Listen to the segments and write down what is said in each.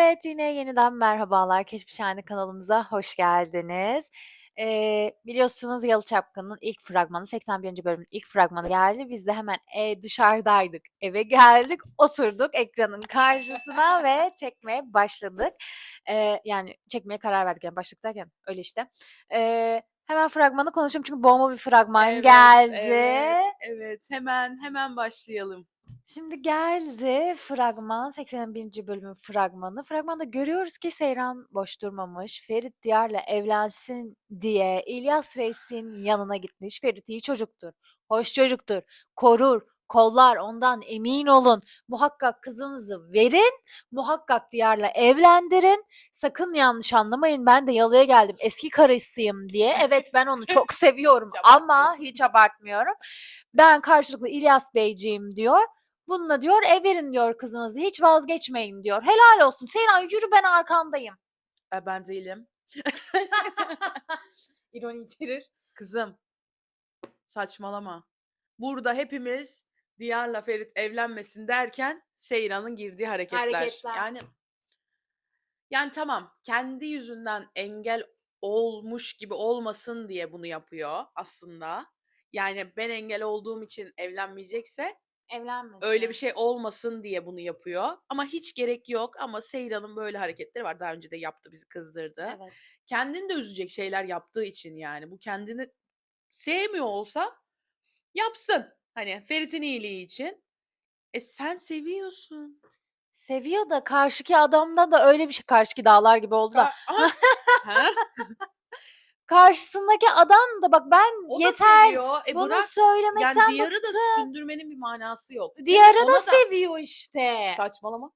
Evet, yine yeniden merhabalar. Keşfişhane kanalımıza hoş geldiniz. Eee, biliyorsunuz Yalı Çapkın'ın ilk fragmanı, 81. bölümün ilk fragmanı geldi. Biz de hemen, eee, dışarıdaydık. Eve geldik, oturduk ekranın karşısına ve çekmeye başladık. Eee, yani çekmeye karar verdik. Yani başladık derken öyle işte. Eee, hemen fragmanı konuşalım çünkü bomba bir fragman Evet, geldi. evet, evet. Hemen hemen başlayalım. Şimdi geldi fragman, 81. bölümün fragmanı. Fragmanda görüyoruz ki Seyran boş durmamış. Ferit Diyar'la evlensin diye İlyas Reis'in yanına gitmiş. Ferit iyi çocuktur, hoş çocuktur, korur, kollar ondan emin olun. Muhakkak kızınızı verin, muhakkak Diyar'la evlendirin. Sakın yanlış anlamayın ben de yalıya geldim eski karısıyım diye. Evet ben onu çok seviyorum Hiç ama hiç abartmıyorum. Ben karşılıklı İlyas Beyciğim diyor. Bununla diyor ev verin diyor kızınızı hiç vazgeçmeyin diyor. Helal olsun Seyran yürü ben arkandayım. E, ben değilim. İroni içerir. Kızım, saçmalama. Burada hepimiz Diyar'la Ferit evlenmesin derken Seyran'ın girdiği hareketler. Hareketler. Yani yani tamam kendi yüzünden engel olmuş gibi olmasın diye bunu yapıyor aslında. Yani ben engel olduğum için evlenmeyecekse Evlenmesin. öyle bir şey olmasın diye bunu yapıyor. Ama hiç gerek yok ama Seyran'ın böyle hareketleri var. Daha önce de yaptı bizi kızdırdı. Evet. Kendini de üzecek şeyler yaptığı için yani. Bu kendini sevmiyor olsa yapsın. Hani Ferit'in iyiliği için. E sen seviyorsun. Seviyor da karşıki adamda da öyle bir şey. Karşıki dağlar gibi oldu da. Ka-! Ha? Karşısındaki adam da bak ben O da yeter seviyor. E bunu bırak. söylemekten Yani Diyar'ı da bıktım. sündürmenin bir manası yok. Diyarı da ona seviyor işte. Saçmalama.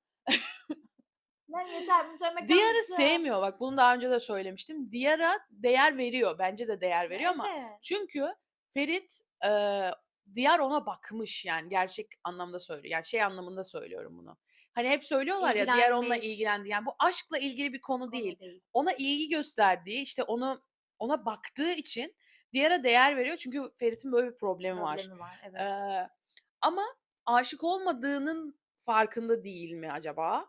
Ben yeter bunu söylemekten Diyar'ı bıktım. sevmiyor. Bak bunu daha önce de söylemiştim. Diyar'a değer veriyor. Bence de değer veriyor ama Evet. çünkü Ferit e, Diyar ona bakmış yani gerçek anlamda söylüyor. Yani şey anlamında söylüyorum bunu. Hani hep söylüyorlar ya Diyar onunla İlgilenmiş. ilgilendi. Yani bu aşkla ilgili bir konu Konu değil. değil. Ona ilgi gösterdiği, işte onu ona baktığı için Diyar'a değer veriyor. Çünkü Ferit'in böyle bir problemi var. Problemi var. Evet. Eee, ama aşık olmadığının farkında değil mi acaba?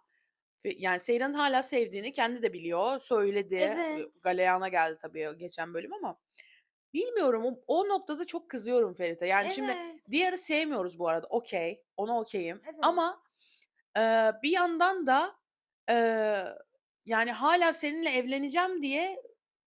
Yani Seyran'ın hala sevdiğini kendi de biliyor. Söyledi. Evet. Galeyana geldi tabii geçen bölüm ama bilmiyorum. O, o noktada çok kızıyorum Ferit'e. Yani şimdi Evet. Diyar'ı sevmiyoruz bu arada. Okey. Ona okeyim. Evet. Ama eee, bir yandan da eee, yani hala seninle evleneceğim diye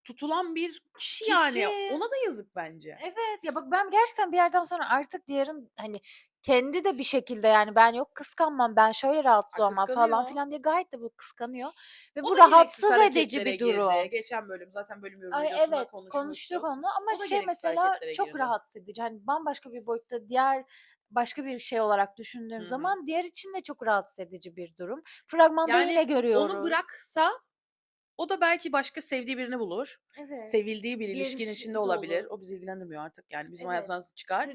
tutulan bir kişi, yani. Kişi. Ona da yazık bence. Evet ya bak ben gerçekten bir yerden sonra artık diğerin hani kendi de bir şekilde yani ben yok kıskanmam ben şöyle rahatsız Ha, olmam falan kıskanıyor. filan diye gayet de bu kıskanıyor. Ve O bu da gereksiz rahatsız edici hareketlere bir girdi. durum. Geçen bölüm zaten bölüm yorum Ay videosunda evet konuştuk onu ama O da şey gereksiz mesela hareketlere çok girdi. rahatsız edici. Hani bambaşka bir boyutta diğer başka bir şey olarak düşündüğüm Hı hı. zaman diğer için de çok rahatsız edici bir durum. Fragmanda yine Yani görüyoruz. onu bıraksa o da belki başka sevdiği birini bulur. Evet. Sevildiği bir ilişkinin ilişki içinde de olabilir. olur. O bizi ilgilendirmiyor artık. Yani bizim Evet. hayatımızdan çıkar.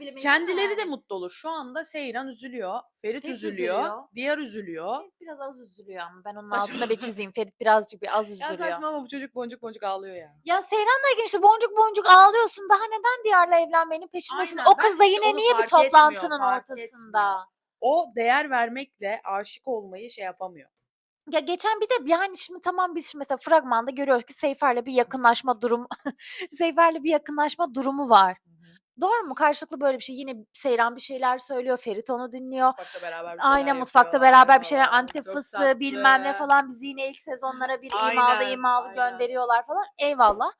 Bilemeyiz Kendileri de ama. mutlu olur. Şu anda Seyran üzülüyor. Ferit üzülüyor. üzülüyor. Diğer üzülüyor. Ferit biraz az üzülüyor ama ben onun Saçma. altına bir çizeyim. Ferit birazcık bir az Ya üzülüyor. saçma ama bu çocuk boncuk boncuk ağlıyor ya. Ya Seyran'la ilgili işte boncuk boncuk ağlıyorsun. Daha neden Diyar'la evlenmenin peşindesin? Aynen. O kız da yine niye bir etmiyor, toplantının fark ortasında? etmiyor. O değer vermekle aşık olmayı şey yapamıyor. Ya geçen bir de yani şimdi tamam biz şimdi mesela fragmanda görüyoruz ki Seyfer'le bir yakınlaşma durumu Seyfer'le bir yakınlaşma durumu var. Doğru mu? Karşılıklı böyle bir şey. Yine Seyran bir şeyler söylüyor. Ferit onu dinliyor. Mutfakta beraber bir şeyler Aynen mutfakta yapıyorlar beraber bir şeyler falan. antep Çok fıstığı bilmem ne tatlı. falan bizi yine ilk sezonlara bir imalı Aynen, imalı aynen. gönderiyorlar falan. Eyvallah.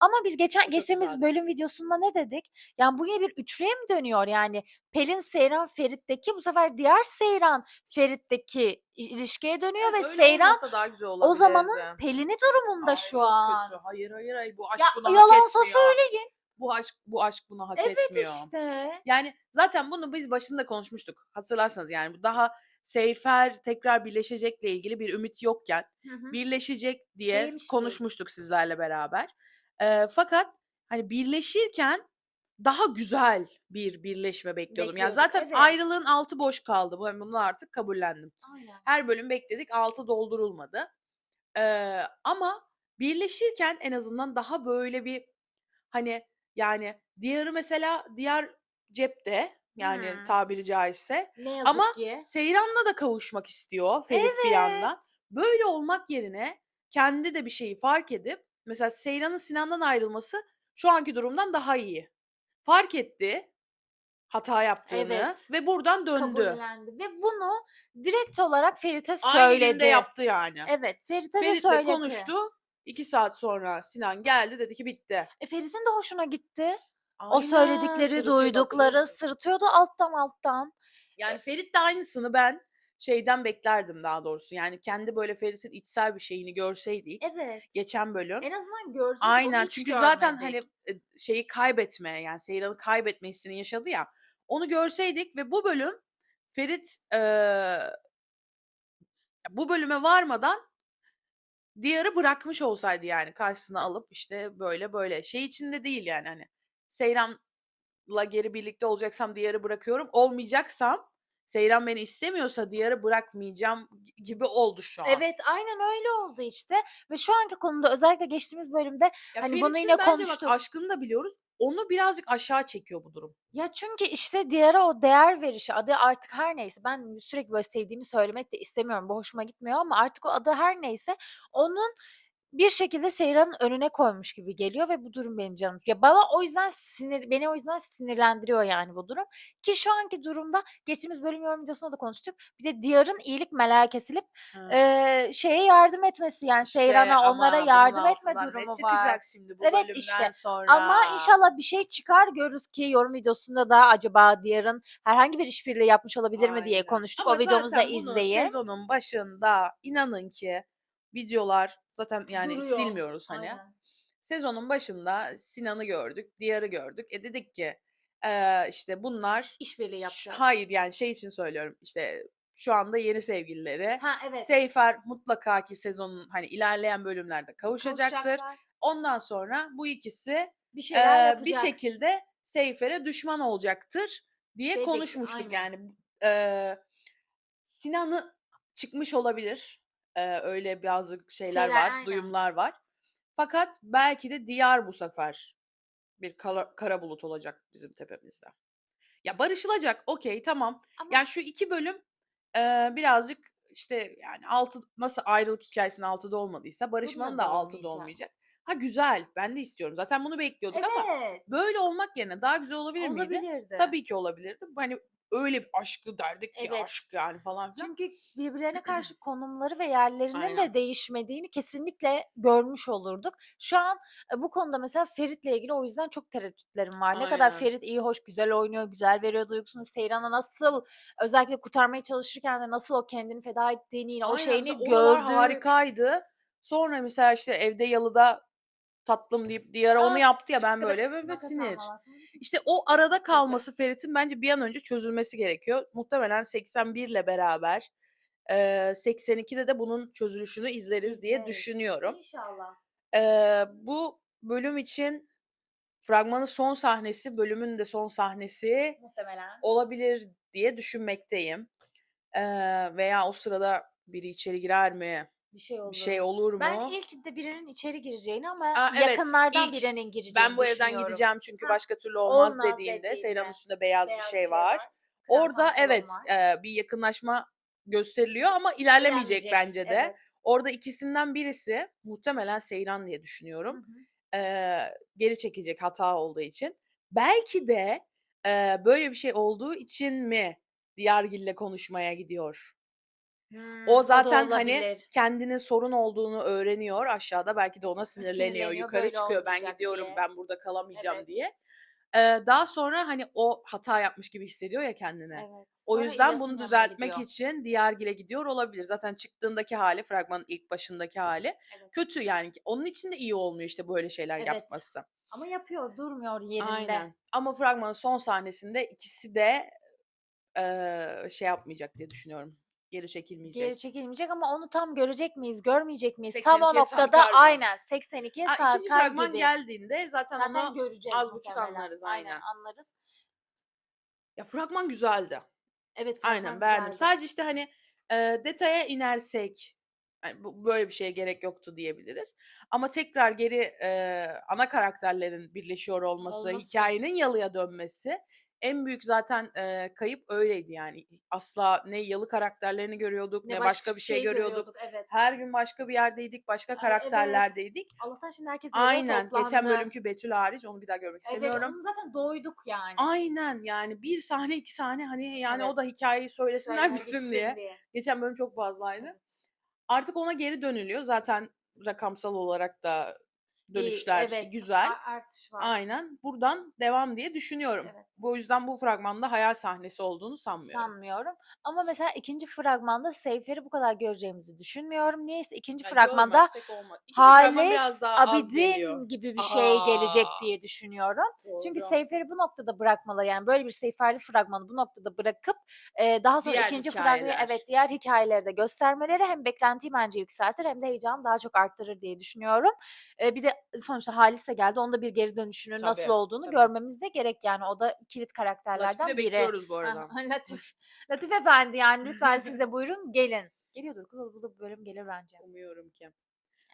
Ama biz geçen geçtiğimiz güzeldi. bölüm videosunda ne dedik? Yani bu yine bir üçlüye mi dönüyor? Yani Pelin Seyran Ferit'teki bu sefer diğer Seyran Ferit'teki i- ilişkiye dönüyor ve öyle Seyran olmasa daha güzel o olabilirdi. zamanın Pelini durumunda Ay, şu çok an. kötü. Hayır hayır hayır bu aşk Ya buna hak yalansa etmiyor. söyleyin. Bu aşk bu aşk buna hak Evet etmiyor. işte. Yani zaten bunu biz başında konuşmuştuk. Hatırlarsanız yani bu daha Seyfer tekrar birleşecekle ilgili bir ümit yokken Hı hı. birleşecek diye Demiştik. konuşmuştuk sizlerle beraber. Ee, fakat hani birleşirken daha güzel bir birleşme bekliyordum. Yani Bekliyorduk, zaten evet. ayrılığın altı boş kaldı. Bu- Bunu artık kabullendim. Aynen. Her bölüm bekledik, altı doldurulmadı. Ee, ama birleşirken en azından daha böyle bir hani yani diğeri mesela diğer cepte yani Hı. tabiri caizse Ne yazık ama ki. Seyran'la da kavuşmak istiyor Ferit bir yandan. Böyle olmak yerine kendi de bir şeyi fark edip mesela Seyran'ın Sinan'dan ayrılması şu anki durumdan daha iyi. Fark etti hata yaptığını Evet. ve buradan döndü. Kabullendi ve bunu direkt olarak Ferit'e Aynı günde söyledi. yaptı yani. Evet, Ferit'e de Ferit'le söyledi. konuştu. 2 saat sonra Sinan geldi dedi ki bitti. E, Ferit'in de hoşuna gitti. O Aynen, söyledikleri, sırıtıyordu, duydukları sırıtıyordu alttan alttan. Yani Ferit de aynısını ben şeyden beklerdim daha doğrusu. Yani kendi böyle Ferit'in içsel bir şeyini görseydik Evet. geçen bölüm. En azından görsek Aynen çünkü zaten hani e, şeyi kaybetme yani Seyran'ı kaybetme hissini yaşadı ya. Onu görseydik ve bu bölüm Ferit eee, bu bölüme varmadan Diyar'ı bırakmış olsaydı yani karşısına alıp işte böyle böyle. Şey içinde değil yani hani Seyran'la geri birlikte olacaksam Diyar'ı bırakıyorum olmayacaksam Seyran beni istemiyorsa Diyar'ı bırakmayacağım gi- gibi oldu şu an. Evet, aynen öyle oldu işte ve şu anki konuda özellikle geçtiğimiz bölümde Ya hani bunu yine bence konuştuk. bak aşkını da biliyoruz. Onu birazcık aşağı çekiyor bu durum. Ya çünkü işte diğeri o değer verişi, adı artık her neyse ben sürekli böyle sevdiğini söylemek de istemiyorum. Bu hoşuma gitmiyor ama artık o adı her neyse onun bir şekilde Seyran'ın önüne koymuş gibi geliyor ve bu durum benim canım. Ya bana o yüzden sinir beni o yüzden sinirlendiriyor yani bu durum. Ki şu anki durumda geçtiğimiz bölüm yorum videosunda da konuştuk. Bir de Diyar'ın iyilik meleğe kesilip eee, şeye yardım etmesi yani İşte Seyran'a onlara bunun yardım etme altından ne durumu var. çıkacak şimdi bu Evet bölümden işte sonra? ama inşallah bir şey çıkar görürüz ki yorum videosunda da acaba Diyar'ın herhangi bir işbirliği yapmış olabilir mi diye Aynen. konuştuk. Ama o videomuzu da zaten bunu izleyin. sezonun başında inanın ki videolar zaten yani Duruyor. silmiyoruz hani. Aynen. Sezonun başında Sinan'ı gördük, Diyar'ı gördük. E dedik ki eee, işte bunlar İşbirliği yapacak. hayır yani şey için söylüyorum işte şu anda yeni sevgilileri. Ha evet. Seyfer mutlaka ki sezonun hani ilerleyen bölümlerde kavuşacaktır. Kavuşacaklar. Ondan sonra bu ikisi Bir şeyler yapacak. bir şekilde Seyfer'e düşman olacaktır diye Dedik, konuşmuştuk aynen. yani. Eee Sinan'ı çıkmış olabilir. Eee, öyle bazı şeyler Şeyler, var, aynen. duyumlar var. Fakat belki de Diyar bu sefer bir kara, kara bulut olacak bizim tepemizde. Ya barışılacak, okey tamam. Ama Yani şu iki bölüm eee, birazcık işte yani altı nasıl ayrılık hikayesinin altıda olmadıysa barışmanın da da altıda olmayacak. olmayacak. Ha güzel, ben de istiyorum. Zaten bunu bekliyorduk ama evet. böyle olmak yerine daha güzel olabilir miydi? Olabilirdi. Tabii ki olabilirdi. Hani öyle bir aşkı derdik ki Evet. aşk yani falan filan. Çünkü birbirlerine karşı konumları ve yerlerinin Aynen. de değişmediğini kesinlikle görmüş olurduk. Şu an e, bu konuda mesela Ferit'le ilgili o yüzden çok tereddütlerim var. Ne kadar Aynen. Ferit iyi, hoş, güzel oynuyor, güzel veriyor duygusunu. Seyran'a nasıl özellikle kurtarmaya çalışırken de nasıl o kendini feda ettiğini, yine o Aynen. şeyini Mesela oralar gördüğü harikaydı. Sonra mesela işte evde yalıda tatlım deyip Diyar'a onu yaptı ya ben böyle ve, ve sinir. İşte o arada kalması Ferit'in bence bir an önce çözülmesi gerekiyor. Muhtemelen 81 ile beraber eee 82'de de bunun çözülüşünü izleriz diye düşünüyorum. İnşallah. Eee, bu bölüm için fragmanın son sahnesi, bölümün de son sahnesi Muhtemelen. olabilir diye düşünmekteyim. Eee, veya o sırada biri içeri girer mi? Bir şey olur. Bir şey olur mu? Ben ilk de birinin içeri gireceğini ama Aa, evet, yakınlardan ilk birinin gireceğini ben bu evden düşünüyorum. gideceğim çünkü Ha, başka türlü olmaz, olmaz dediğinde, Seyran'ın dediğinde. üstünde beyaz, Beyaz bir şey var. Krem Orada evet var. eee, bir yakınlaşma gösteriliyor ama ilerlemeyecek bence de. evet. Orada ikisinden birisi muhtemelen Seyran diye düşünüyorum. hı. Eee, geri çekecek hata olduğu için. Belki de eee, böyle bir şey olduğu için mi Diyargil'le konuşmaya gidiyor? Hımm, O o da zaten hani olabilir. kendinin sorun olduğunu öğreniyor aşağıda belki de ona sinirleniyor. Sinirleniyor, Yukarı böyle çıkıyor ben olmayacak gidiyorum diye. ben burada kalamayacağım Evet. diye. Eee, daha sonra hani o hata yapmış gibi hissediyor ya kendini. Evet. O Sonra yüzden bunu yanına düzeltmek gidiyor. için Diyargil'e gidiyor olabilir. Zaten çıktığındaki hali fragmanın ilk başındaki hali Evet. kötü yani. Onun için de iyi olmuyor işte böyle şeyler Evet. yapması. Ama yapıyor, durmuyor yerinde. Aynen. Ama fragmanın son sahnesinde ikisi de eee, şey yapmayacak diye düşünüyorum. Geri çekilmeyecek. Geri çekilmeyecek ama onu tam görecek miyiz, görmeyecek miyiz? Tam o 82'ye noktada sarkar mı? aynen 82'ye Ha, sarkar ikinci fragman gibi. geldiğinde zaten, Zaten onu göreceğiz az buçuk muhtemelen. anlarız Aynen anlarız. Ya fragman güzeldi. Evet, Aynen fragman beğendim. güzeldi. Sadece işte hani eee, detaya inersek hani bu böyle bir şeye gerek yoktu diyebiliriz. Ama tekrar geri eee, ana karakterlerin birleşiyor olması, Olması. hikayenin yalıya dönmesi en büyük zaten, eee, kayıp öyleydi yani. Asla ne Yalı karakterlerini görüyorduk ne, başka bir şey, görüyorduk. Evet. Her gün başka bir yerdeydik, başka Ay, evet. karakterlerdeydik. Allah'tan şimdi herkes bir Aynen. Geçen toplandı. bölümkü Betül hariç onu bir daha görmek Evet, istemiyorum. onu zaten doyduk yani. Aynen yani 1 sahne 2 sahne hani yani Evet. o da hikayeyi söylesinler Söyle misin diye. diye. Geçen bölüm çok fazlaydı. Evet. Artık ona geri dönülüyor. Zaten rakamsal olarak da Bir dönüşler evet, güzel. artış var. Aynen. Buradan devam diye düşünüyorum. Evet. Bu yüzden bu fragmanda hayal sahnesi olduğunu sanmıyorum. Sanmıyorum. Ama mesela 2. fragmanda Seyfer'i bu kadar göreceğimizi düşünmüyorum. Niyeyse 2. Ya fragmanda. İkinci Halis. Abidin gibi bir şey gelecek Aa. diye düşünüyorum. Çünkü Doğru. Seyfer'i bu noktada bırakmaları yani böyle bir Seyfer'li fragmanı bu noktada bırakıp eee, daha sonra Diğer ikinci fragmanı evet diğer hikayeleri de göstermeleri hem beklentiyi bence yükseltir hem de heyecanı daha çok arttırır diye düşünüyorum. Eee, bir de sonuçta Halis de geldi. Onun da bir geri dönüşünün nasıl Tabii, olduğunu tabii. görmemiz de gerek yani. O da kilit karakterlerden de biri. bekliyoruz bu arada. Latif. Latif Efendi yani lütfen siz de buyurun gelin. Geliyordur kız bu da bölüm gelir bence. Umuyorum ki.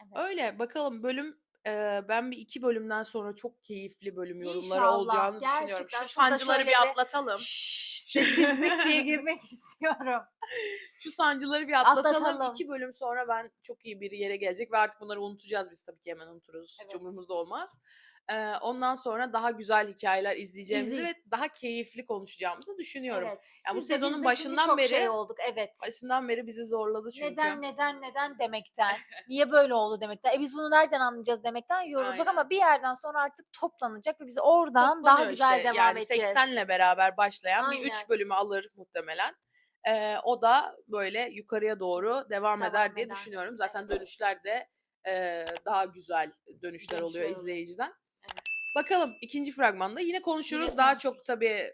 Evet. Öyle bakalım bölüm eee, ben bir iki bölümden sonra çok keyifli bölüm yorumları İnşallah, olacağını düşünüyorum. gerçekten. Şu Şurada sancıları şöyle bir bir atlatalım. Şşş, sessizlik diye girmek istiyorum. Şu sancıları bir atlatalım. Atlatalım. İki bölüm sonra ben çok iyi bir yere gelecek ve artık bunları unutacağız biz tabii ki hemen unuturuz. Hiç Evet. umurumuzda olmaz. Eee, ondan sonra daha güzel hikayeler izleyeceğimizi İzley- ve daha keyifli konuşacağımızı düşünüyorum. Evet. Ya bu Siz de sezonun başından çok beri şey olduk evet. başından beri bizi zorladı çünkü. Neden neden neden demekten, niye böyle oldu demekten, e biz bunu nereden anlayacağız demekten yorulduk Aynen. ama bir yerden sonra artık toplanacak ve biz oradan daha Toplanıyor güzel işte. devam yani edeceğiz. 80'le beraber başlayan bir Aynen. 3 bölümü alır muhtemelen. Eee, o da böyle yukarıya doğru devam, eder diye eder. düşünüyorum. Zaten dönüşler de eee, daha güzel dönüşler oluyor Dönüşler oluyor. izleyiciden. Bakalım ikinci fragmanda yine konuşuruz. Yine daha çok tabii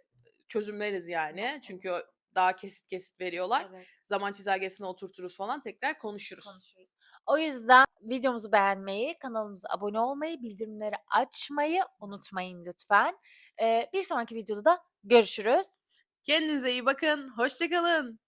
çözümleriz yani. Çünkü daha kesit kesit veriyorlar. Evet. Zaman çizelgesine oturturuz falan tekrar konuşuruz. konuşuruz. O yüzden videomuzu beğenmeyi, kanalımıza abone olmayı, bildirimleri açmayı unutmayın lütfen. Ee, bir sonraki videoda da görüşürüz. Kendinize iyi bakın. Hoşçakalın.